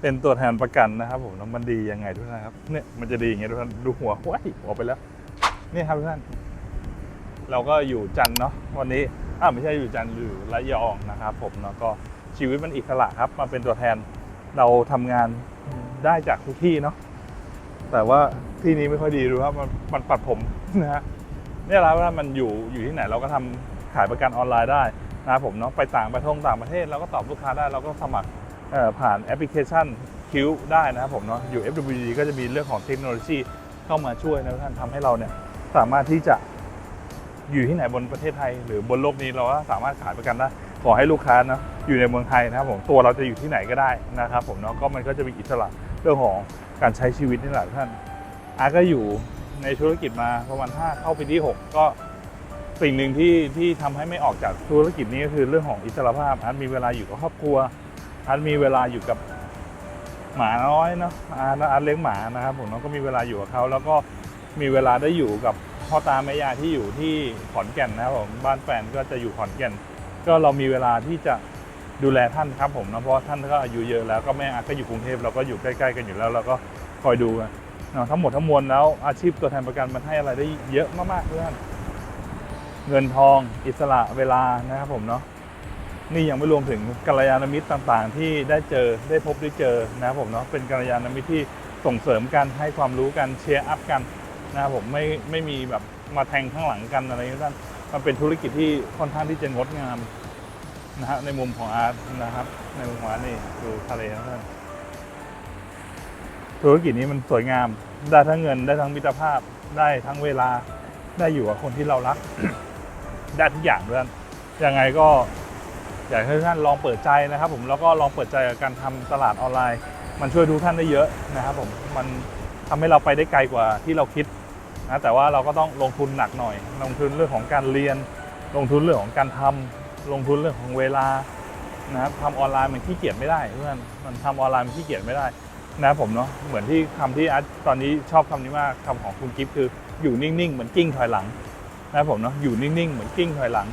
เป็นตัวแทนประกันนะครับผมแล้วมันดียังไงทุกท่านครับเนี่ยมันจะดีอย่างเงี้ยทุกท่านดูหัวว้ายหัวไปแล้วนี่ครับทุกท่านเราก็อยู่จันเนาะวันนี้อ้าวไม่ใช่อยู่จันทร์อยู่ระยองนะครับ ผมเนาะก็ชีวิตมันอิสระครับมาเป็นตัวแทนเราทำงานได้จากทุกที่เนาะแต่ว่าที่นี้ไม่ค่อยดีดูครับมันมันปัดผมนะฮะเนี่ยแล้วว่ามันอยู่อยู่ที่ไหนเราก็ทำขายประกันออนไลน์ได้นะครับผมเนาะไปต่างประเทศต่างประเทศเราก็ตอบลูกค้าได้เราก็สมัคร ผ่านแอปพลิเคชันคิวได้นะครับผมเนาะอยู่ FWD ก็จะมีเรื่องของเทคโนโลยีเข้ามาช่วยนะท่านทำให้เราเนี่ยสามารถที่จะอยู่ที่ไหนบนประเทศไทย หรือบนโลกนี้เราก็สามารถขายประกันได้ขอให้ลูกค้าเนาะอยู่ในเมืองไทยนะครับผมตัวเราจะอยู่ที่ไหนก็ได้นะครับผมเนาะก็มันก็จะมีอิสระเรื่องของการใช้ชีวิตนี่แหละท่านอาร์ตก็อยู่ในธุรกิจมาประมาณ5เข้าปีที่ 6 ก็สิ่งหนึ่งที่ที่ทำให้ไม่ออกจากธุรกิจนี้ก็คือเรื่องของอิสระภาพอาร์ตมีเวลาอยู่กับครอบครัว อาร์ตมีเวลาอยู่กับหมาน้อยเนาะอาร์ตอาร์ตเลี้ยงหมานะครับผมเนาะก็มีเวลาอยู่กับเขาแล้วก็มีเวลาได้อยู่กับพ่อตาแม่ยายที่อยู่ที่ขอนแก่นนะครับผมบ้านแฟนก็จะอยู่ขอนแก่น ก็เรามีเวลาที่จะดูแลท่านครับผมนะเพราะท่านก็อายุเยอะแล้วก็แม่อาก็อยู่กรุงเทพเราก็อยู่ใกล้ๆกันอยู่แล้วเราก็คอยดูกันเนาะทั้งหมดทั้งมวลแล้วอาชีพตัวแทนประกันมันให้อะไรได้เยอะมากๆเพื่อนเงินทองอิสระเวลานะครับผมเนาะ นี่ยังไม่รวมถึงกัลยาณมิตรต่างๆ ที่ได้เจอได้พบได้เจอนะครับผมเนาะเป็นกัลยาณมิตรที่ส่งเสริมกันให้ความรู้กันเชียร์อัพกันนะครับผมไม่ไม่มีแบบมาแทงข้างหลังกันอะไรอย่างนี้ท่านมันเป็นธุรกิจที่ค่อนข้างที่จะงดงามนะฮะในมุมของอาร์ตนะครับ ในมุมของอาร์ตนี่ดูทะเลนะท่านธุรกิจนี้มันสวยงาม ได้ทั้งเงินได้ทั้งมิตรภาพได้ทั้งเวลาได้อยู่กับคนที่เรารัก ได้ทุกอย่างด้วยกันยังไงก็ อยากให้ทุกท่านลองเปิดใจนะครับ ผมแล้วก็ลองเปิดใจกับการทำตลาดออนไลน์ มันช่วยทุกท่านได้เยอะนะครับผมมันทำให้เราไปได้ไกลกว่าที่เราคิดนะแต่ว่าเราก็ต้องลงทุนหนักหน่อย ลงทุนเรื่องของการเรียน ลงทุนเรื่องของการทำลงทุนเรื่องของเวลานะครับทำออนไลน์มันขี้เกียจไม่ได้เพื่อนมันทำออนไลน์มันขี้เกียจไม่ได้นะครับผมเนาะเหมือนที่คำที่อาร์ตตอนนี้ชอบคำนี้มากคำของคุณกิฟต์คืออยู่นิ่งๆเหมือนกิ้งถอยหลังนะครับผมเนาะอยู่นิ่งๆเหมือนกิ้งถอยหลัง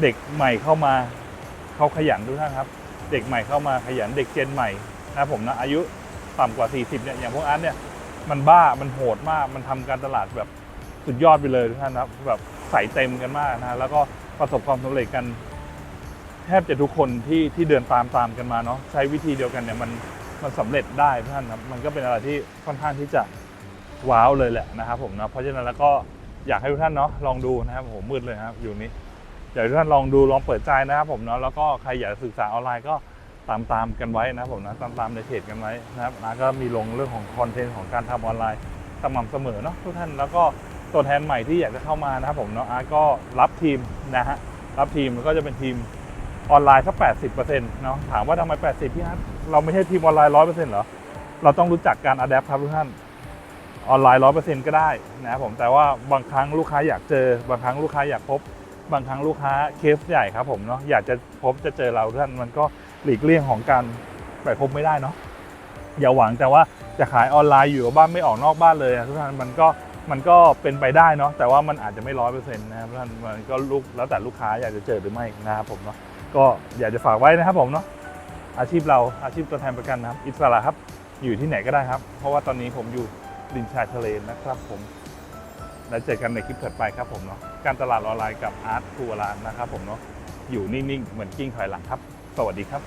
เด็กใหม่เข้ามา เขาขยันทุกท่านครับ เด็กใหม่เข้ามาขยันเด็กเจนใหม่นะผมนะอายุต่ำกว่า 40เนี่ยอย่างพวกอาร์ตเนี่ยมันบ้ามันโหดมากมันทำการตลาดแบบสุดยอดไปเลยทุกท่านครับแบบใส่เต็มกันมากนะแล้วก็ประสบความสำเร็จกัน แทบจะทุกคนที่ที่เดินตามตามกันมาเนาะใช้วิธีเดียวกันเนี่ยมันมันสำเร็จได้ทุกท่านครับมันก็เป็นอะไรที่ค่อนข้างที่จะว้าวเลยแหละนะครับผมนะเพราะฉะนั้นแล้วก็อยากให้ทุกท่านเนาะลองดูนะครับโหมืดเลยครับอยู่นี้ อยากให้ทุกท่านลองดูลองเปิดใจนะครับผมเนาะแล้วก็ใครอยากศึกษาออนไลน์ก็ตามตามกันไว้นะครับผมนะตามตามในเพจกันไว้นะครับนะก็มีลงเรื่องของคอนเทนต์ของการทำออนไลน์สม่ำเสมอเนาะทุกท่านแล้วก็ตัวแทนใหม่ที่อยากจะเข้ามานะครับผมเนาะอาร์ก็รับทีมนะฮะรับทีมแล้วก็จะเป็นทีมออนไลน์สักแปดสิบเปอร์เซ็นต์เนาะถามว่าทำไมแปดสิบพี่อาร์เราไม่ใช่ทีมออนไลน์ร้อยเปอร์เซ็นต์เหรอเราต้องรู้จักการอัดแอปครับทุกท่านออนไลน์ร้อยเปอร์เซ็นต์ก็ได้นะครับผมแต่ว่าบางครั้งลูกค้าอยากเจอบางครั้งลูกค้าอยากพบ บางครั้งลูกค้าเคสใหญ่ครับผมเนาะอยากจะพบจะเจอเราท่านมันก็หลีกเลี่ยงของการไปพบไม่ได้เนาะอย่าหวังแต่ว่าจะขายออนไลน์อยู่กับบ้านไม่ออกนอกบ้านเลยทุกท่านมันก็มันก็เป็นไปได้เนาะแต่ว่ามันอาจจะไม่ร้อยเปอร์เซ็นต์นะครับท่านมันก็ลูกแล้วแต่ลูกค้าอยากจะเจอหรือไม่นะครับผมเนาะก็อยากจะฝากไว้นะครับผมเนาะอาชีพเราอาชีพตัวแทนประกันนะครับ อิสระครับอยู่ที่ไหนก็ได้ครับ เพราะว่าตอนนี้ผมอยู่ริมชายทะเลนะครับผมแล้วเจอกันในคลิปถัดไปครับผมเนาะ การตลาดออนไลน์กับอาร์ตทัวร์ลานนะครับผมเนาะอยู่นิ่งๆ เหมือนกิ้งถอยหลังครับ สวัสดีครับ